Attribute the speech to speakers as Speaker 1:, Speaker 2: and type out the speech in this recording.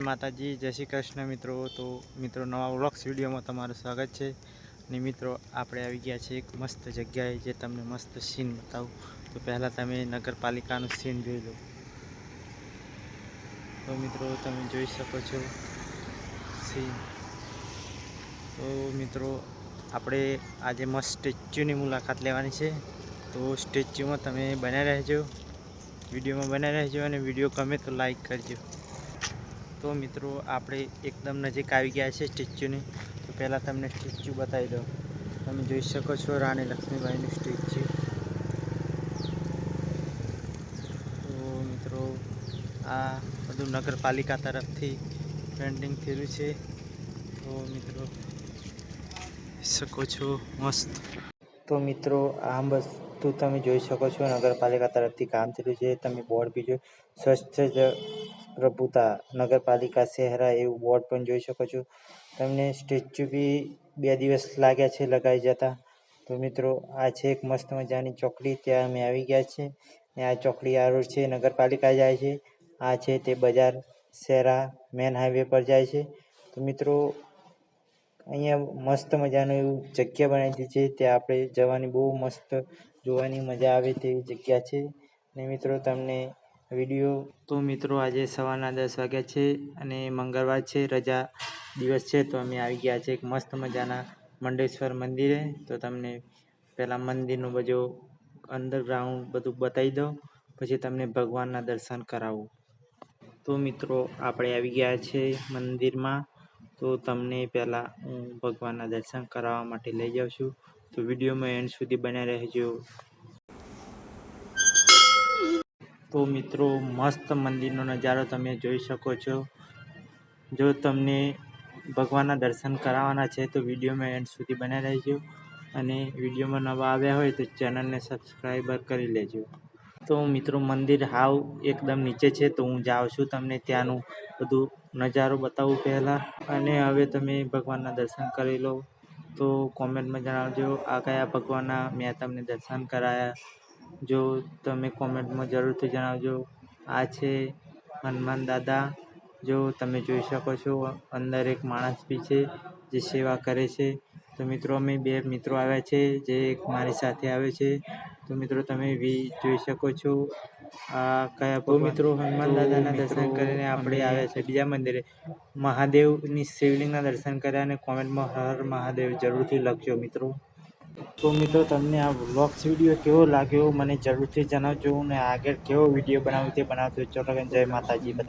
Speaker 1: માતાજી, જય શ્રી કૃષ્ણ મિત્રો. તો મિત્રો, નવા વ્લોગ્સ વિડીયોમાં તમારું સ્વાગત છે. અને મિત્રો, આપણે આવી ગયા છીએ એક મસ્ત જગ્યાએ જે તમને મસ્ત સીન બતાવું. તો પહેલાં તમે નગરપાલિકાનું સીન જોઈ લો. તો મિત્રો, તમે જોઈ શકો છો સીન તો મિત્રો, આપણે આજે મસ્ત સ્ટેચ્યુની મુલાકાત લેવાની છે. તો સ્ટેચ્યુમાં તમે બન્યા રહેજો. વિડીયોમાં બન્યા રહેજો અને વીડિયો ગમે તો લાઈક કરજો. તો મિત્રો, આપણે એકદમ નજીક આવી ગયા છે સ્ટેચ્યુની. તો પહેલાં તમને સ્ટેચ્યુ બતાવી દઉં. તમે જોઈ શકો છો રાણી લક્ષ્મીબાઈનું સ્ટેચ્યુ. તો મિત્રો, આ બધું નગરપાલિકા તરફથી પેન્ટિંગ થયેલું છે. તો મિત્રો શકો છો, મસ્ત. તો મિત્રો, આ વસ્તુ તમે જોઈ શકો છો નગરપાલિકા તરફથી કામ થયેલું છે. તમે બોર્ડ બી જોઈ સ્વચ્છ પ્રભુતા નગરપાલિકા શહેરા એવું બોર્ડ પણ જોઈ શકો છો. તમને સ્ટેચ્યુ બી બે દિવસ લાગ્યા છે લગાવી જતા. તો મિત્રો, આ છે એક મસ્ત મજાની ચોકડી. ત્યાં અમે આવી ગયા છે. ને આ ચોકડી આ રોડ છે, નગરપાલિકા જાય છે. આ છે તે બજાર શહેરા મેન હાઈવે પર જાય છે. તો મિત્રો, અહીંયા મસ્ત મજાનું એવું જગ્યા બનાવી દીધી છે. ત્યાં આપણે જવાની બહુ મસ્ત જોવાની મજા આવે તેવી જગ્યા છે. ને મિત્રો, તમને વીડિયો તો મિત્રો આજે સવારના દસ વાગ્યા છે અને મંગળવાર છે, રજા દિવસ છે, તો અમે આવી ગયા છે એક મસ્ત મજાના મંડેશ્વર મંદિરે. તો તમને પહેલાં મંદિરનું બધું અંડરગ્રાઉન્ડ બધું બતાવી દઉં, પછી તમને ભગવાનના દર્શન કરાવું. તો મિત્રો, આપણે આવી ગયા છે મંદિરમાં. તો તમને પહેલાં હું ભગવાનના દર્શન કરાવવા માટે લઈ જાઉં છું. તો વિડીયોમાં એન્ડ સુધી બન્યા રહેજો. તો મિત્રો, મસ્ત મંદિરનો નજારો તમે જોઈ શકો છો. જો તમને ભગવાનના દર્શન કરાવવાના છે, તો વિડીયોમાં એન્ડ સુધી બન્યા રહેજો. અને વિડીયોમાં નવા આવ્યા હોય, તો ચેનલને સબસ્ક્રાઈબર કરી લેજો. તો મિત્રો, મંદિર હાવ એકદમ નીચે છે, તો હું જાઉં છું તમને ત્યાંનું બધું નજારો બતાવું પહેલાં. અને હવે તમે ભગવાનના દર્શન કરી લો. તો કોમેન્ટમાં જણાવજો, આ કયા ભગવાનના મેં તમને દર્શન કરાયા. જો તમે કોમેન્ટમાં જરૂરથી જણાવજો, આ છે હનુમાન દાદા. જો તમે જોઈ શકો છો, અંદર એક માણસ બી છે જે સેવા કરે છે. તો મિત્રો, અમે બે મિત્રો આવ્યા છે, જે એક મારી સાથે આવે છે. તો મિત્રો, તમે જોઈ શકો છો. કયા તો મિત્રો હનુમાન દાદાના દર્શન કરીને આપણે આવ્યા છે બીજા મંદિરે. મહાદેવની શિવલિંગના દર્શન કર્યા અને કોમેન્ટમાં હર મહાદેવ જરૂરથી લખજો મિત્રો. તો મિત્રો તમને આ વ્લોગ્સ વીડિયો કેવો લાગ્યો મને જરૂરથી જણાવજો અને આગળ કેવો વીડિયો બનાવું તે બનાવજો ચલો જય માતાજી. બધા